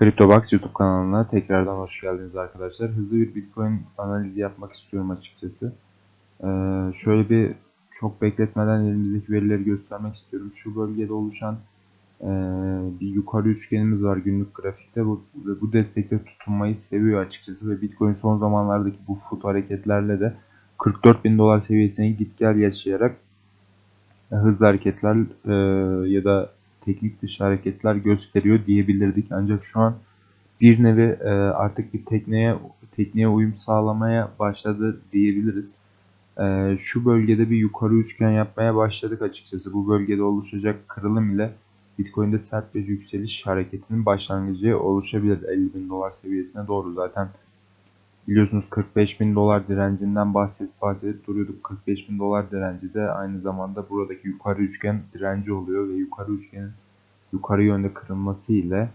CryptoBox YouTube kanalına tekrardan hoş geldiniz arkadaşlar. Hızlı bir Bitcoin analizi yapmak istiyorum açıkçası. Ee, şöyle bir çok bekletmeden elimizdeki verileri göstermek istiyorum. Şu bölgede oluşan e, bir yukarı üçgenimiz var günlük grafikte bu, bu destekte tutunmayı seviyor açıkçası ve Bitcoin son zamanlardaki bu foot hareketlerle de 44 bin dolar seviyesine git gel yaşayarak hızlı hareketler e, ya da teknik dışı hareketler gösteriyor diyebilirdik. Ancak şu an bir nevi e, artık bir tekneye tekniğe uyum sağlamaya başladı diyebiliriz. E, şu bölgede bir yukarı üçgen yapmaya başladık açıkçası. Bu bölgede oluşacak kırılım ile Bitcoin'de sert bir yükseliş hareketinin başlangıcı oluşabilir 50 bin dolar seviyesine doğru. Zaten biliyorsunuz 45 bin dolar direncinden bahsedip bahsedip duruyorduk. 45 bin dolar direnci de aynı zamanda buradaki yukarı üçgen direnci oluyor ve yukarı üçgenin yukarı yönde kırılması ile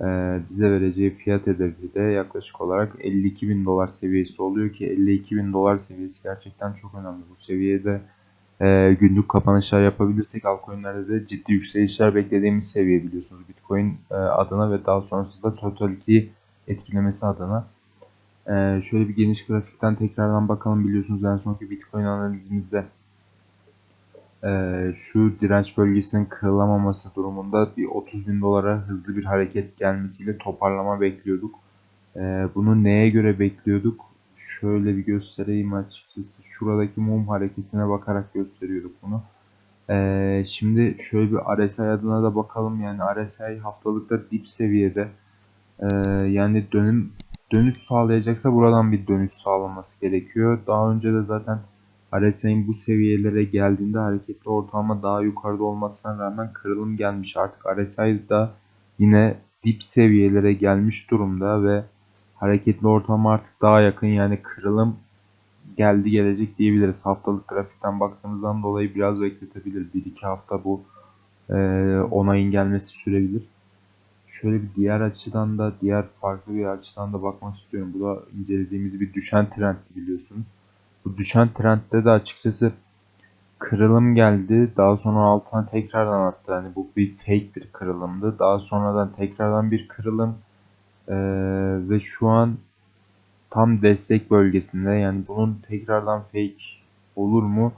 e, bize vereceği fiyat hedefi de yaklaşık olarak 52 bin dolar seviyesi oluyor ki 52 bin dolar seviyesi gerçekten çok önemli. Bu seviyede e, günlük kapanışlar yapabilirsek altcoin'lerde de ciddi yükselişler beklediğimiz seviye biliyorsunuz Bitcoin e, adına ve daha sonrasında totality'yi etkilemesi adına. Ee, şöyle bir geniş grafikten tekrardan bakalım. Biliyorsunuz en sonki Bitcoin analizimizde e, şu direnç bölgesinin kırılamaması durumunda bir 30 bin dolara hızlı bir hareket gelmesiyle toparlama bekliyorduk. E, bunu neye göre bekliyorduk? Şöyle bir göstereyim açıkçası. Şuradaki mum hareketine bakarak gösteriyorduk bunu. E, şimdi şöyle bir RSI adına da bakalım. Yani RSI haftalıkta dip seviyede. E, yani dönüm dönüş sağlayacaksa buradan bir dönüş sağlaması gerekiyor. Daha önce de zaten RSI'nin bu seviyelere geldiğinde hareketli ortalama daha yukarıda olmasına rağmen kırılım gelmiş. Artık RSI da yine dip seviyelere gelmiş durumda ve hareketli ortalama artık daha yakın yani kırılım geldi gelecek diyebiliriz. Haftalık grafikten baktığımızdan dolayı biraz bekletebilir. 1-2 hafta bu e, onayın gelmesi sürebilir şöyle bir diğer açıdan da diğer farklı bir açıdan da bakmak istiyorum. Bu da incelediğimiz bir düşen trend biliyorsunuz. Bu düşen trendde de açıkçası kırılım geldi. Daha sonra altına tekrardan attı. Yani bu bir fake bir kırılımdı. Daha sonradan tekrardan bir kırılım ee, ve şu an tam destek bölgesinde. Yani bunun tekrardan fake olur mu?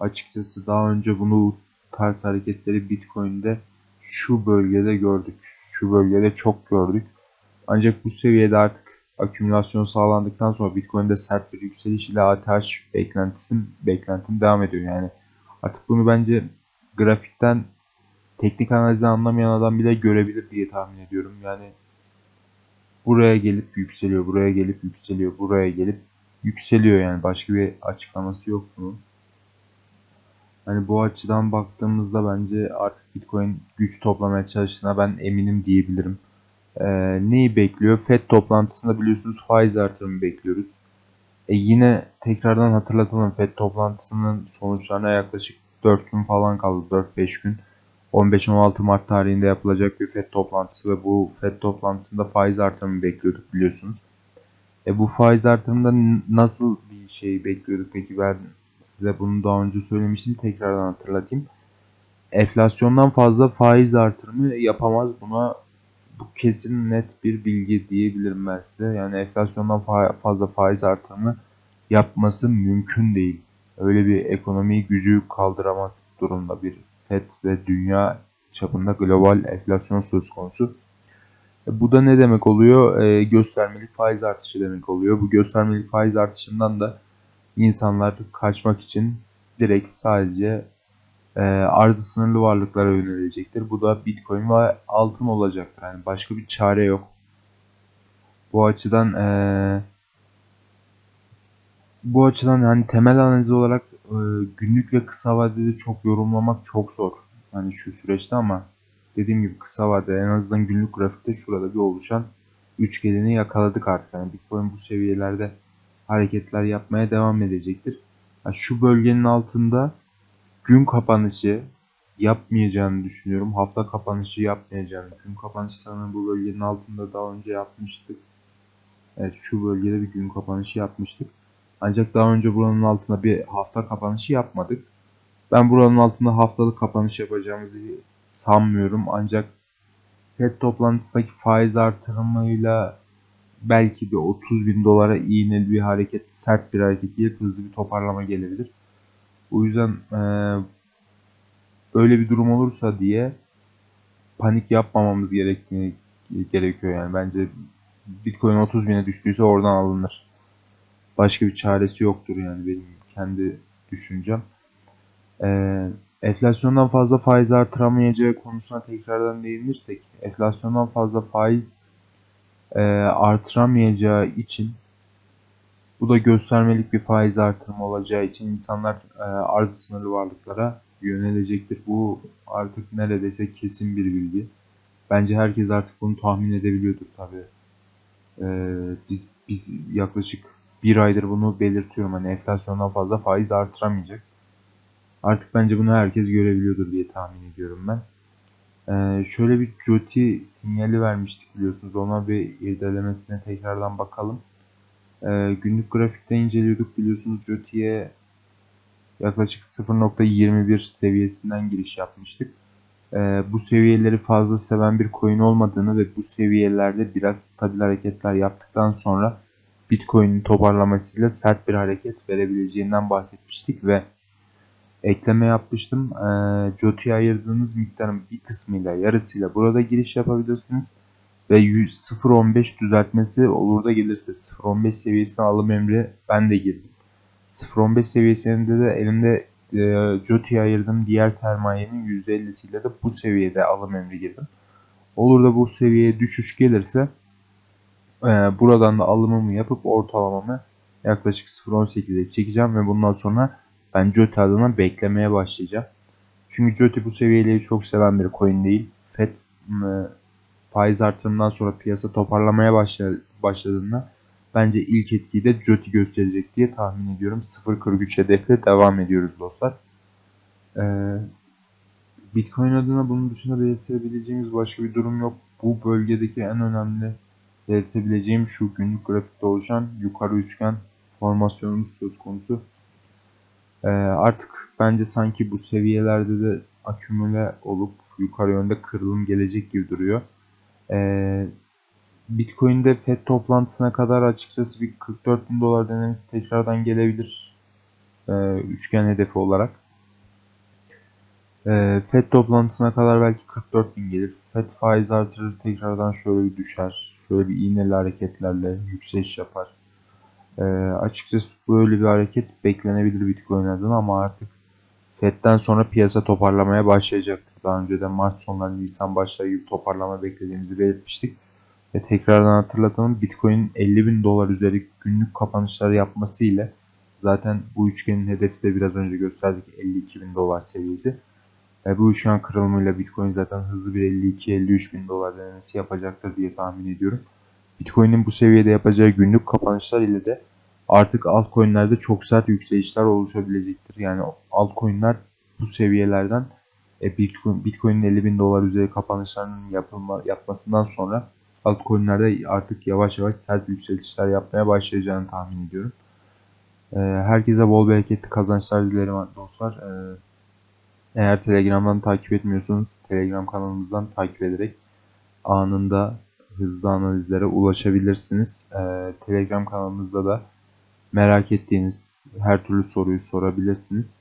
Açıkçası daha önce bunu tarz hareketleri Bitcoin'de şu bölgede gördük şu bölgede çok gördük. Ancak bu seviyede artık akümülasyon sağlandıktan sonra Bitcoin'de sert bir yükseliş ile ATH beklentisim, beklentim devam ediyor. Yani artık bunu bence grafikten teknik analizi anlamayan adam bile görebilir diye tahmin ediyorum. Yani buraya gelip yükseliyor, buraya gelip yükseliyor, buraya gelip yükseliyor yani başka bir açıklaması yok bunun. Hani bu açıdan baktığımızda bence artık Bitcoin güç toplamaya çalıştığına ben eminim diyebilirim. Ee, neyi bekliyor? FED toplantısında biliyorsunuz faiz artırımı bekliyoruz. E yine tekrardan hatırlatalım FED toplantısının sonuçlarına yaklaşık 4 gün falan kaldı. 4-5 gün. 15-16 Mart tarihinde yapılacak bir FED toplantısı ve bu FED toplantısında faiz artırımı bekliyorduk biliyorsunuz. E bu faiz artırımında nasıl bir şey bekliyorduk peki ben Size bunu daha önce söylemiştim. Tekrardan hatırlatayım. Enflasyondan fazla faiz artırımı yapamaz. Buna bu kesin net bir bilgi diyebilirim ben size. Yani enflasyondan fa fazla faiz artırımı yapması mümkün değil. Öyle bir ekonomi gücü kaldıramaz durumda bir FED ve dünya çapında global enflasyon söz konusu. E, bu da ne demek oluyor? E, göstermelik faiz artışı demek oluyor. Bu göstermelik faiz artışından da insanlar kaçmak için direkt sadece e, arzı sınırlı varlıklara yönelecektir. Bu da Bitcoin ve altın olacaktır. Yani başka bir çare yok. Bu açıdan e, bu açıdan hani temel analiz olarak e, günlük ve kısa vadede çok yorumlamak çok zor. Hani şu süreçte ama dediğim gibi kısa vadede en azından günlük grafikte şurada bir oluşan üçgenini yakaladık artık. Yani Bitcoin bu seviyelerde hareketler yapmaya devam edecektir. Yani şu bölgenin altında gün kapanışı yapmayacağını düşünüyorum. Hafta kapanışı yapmayacağını. Gün kapanışı sanırım bu bölgenin altında daha önce yapmıştık. Evet şu bölgede bir gün kapanışı yapmıştık. Ancak daha önce buranın altında bir hafta kapanışı yapmadık. Ben buranın altında haftalık kapanış yapacağımızı sanmıyorum. Ancak FED toplantısındaki faiz artırımıyla belki bir 30 bin dolara iğneli bir hareket, sert bir hareket gelip hızlı bir toparlama gelebilir. O yüzden eee, böyle bir durum olursa diye panik yapmamamız gerektiğini gerekiyor yani. Bence Bitcoin 30 bine düştüyse oradan alınır. Başka bir çaresi yoktur yani benim kendi düşüncem. Ee, enflasyondan fazla faiz artıramayacağı konusuna tekrardan değinirsek, enflasyondan fazla faiz e, artıramayacağı için bu da göstermelik bir faiz artırımı olacağı için insanlar e, arz sınırlı varlıklara yönelecektir. Bu artık neredeyse kesin bir bilgi. Bence herkes artık bunu tahmin edebiliyordur tabii. Ee, biz, biz yaklaşık bir aydır bunu belirtiyorum. Hani enflasyondan fazla faiz artıramayacak. Artık bence bunu herkes görebiliyordur diye tahmin ediyorum ben. Ee, şöyle bir Joti sinyali vermiştik biliyorsunuz. Ona bir irdelemesine tekrardan bakalım. Ee, günlük grafikte inceliyorduk biliyorsunuz Joti'ye yaklaşık 0.21 seviyesinden giriş yapmıştık. Ee, bu seviyeleri fazla seven bir coin olmadığını ve bu seviyelerde biraz stabil hareketler yaptıktan sonra Bitcoin'in toparlamasıyla sert bir hareket verebileceğinden bahsetmiştik ve ekleme yapmıştım. Ee, Joti'ye ayırdığınız miktarın bir kısmıyla yarısıyla burada giriş yapabilirsiniz. Ve 100 0.15 düzeltmesi olur da gelirse 0.15 seviyesine alım emri ben de girdim. 0.15 seviyesinde de elimde e, ayırdığım diğer sermayenin %50'siyle de bu seviyede alım emri girdim. Olur da bu seviyeye düşüş gelirse e, buradan da alımımı yapıp ortalamamı yaklaşık 0.18'e çekeceğim ve bundan sonra ben Joti adına beklemeye başlayacağım. Çünkü Joti bu seviyeleri çok seven bir coin değil. FED faiz artırımından sonra piyasa toparlamaya başla- başladığında bence ilk etkiyi de Joti gösterecek diye tahmin ediyorum. 0.43 hedefle devam ediyoruz dostlar. Ee, Bitcoin adına bunun dışında belirtebileceğimiz başka bir durum yok. Bu bölgedeki en önemli belirtebileceğim şu günlük grafikte oluşan yukarı üçgen formasyonumuz söz konusu. Ee, artık bence sanki bu seviyelerde de akümüle olup yukarı yönde kırılım gelecek gibi duruyor. Ee, Bitcoin'de FED toplantısına kadar açıkçası bir 44 bin dolar denemesi tekrardan gelebilir. Ee, üçgen hedefi olarak. Ee, FED toplantısına kadar belki 44 bin gelir. FED faiz artırır tekrardan şöyle bir düşer. Şöyle bir iğneli hareketlerle yükseliş yapar. Ee, açıkçası böyle bir hareket beklenebilir Bitcoin adına ama artık FED'den sonra piyasa toparlamaya başlayacaktır. Daha önceden Mart sonları Nisan başları gibi toparlama beklediğimizi belirtmiştik. Ve tekrardan hatırlatalım Bitcoin'in 50 bin dolar üzeri günlük kapanışlar yapması ile zaten bu üçgenin hedefi de biraz önce gösterdik 52 bin dolar seviyesi. Ve bu üçgen kırılımıyla Bitcoin zaten hızlı bir 52-53 bin dolar denemesi yapacaktır diye tahmin ediyorum. Bitcoin'in bu seviyede yapacağı günlük kapanışlar ile de artık altcoin'lerde çok sert yükselişler oluşabilecektir. Yani altcoin'ler bu seviyelerden e, Bitcoin, Bitcoin'in 50 bin dolar üzeri kapanışlarının yapılma, yapmasından sonra altcoin'lerde artık yavaş yavaş sert yükselişler yapmaya başlayacağını tahmin ediyorum. E, herkese bol bereketli kazançlar dilerim dostlar. E, eğer Telegram'dan takip etmiyorsanız Telegram kanalımızdan takip ederek anında hızlı analizlere ulaşabilirsiniz. Ee, Telegram kanalımızda da merak ettiğiniz her türlü soruyu sorabilirsiniz.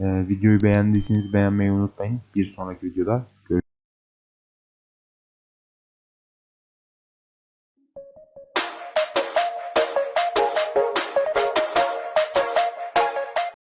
Ee, videoyu beğendiyseniz beğenmeyi unutmayın. Bir sonraki videoda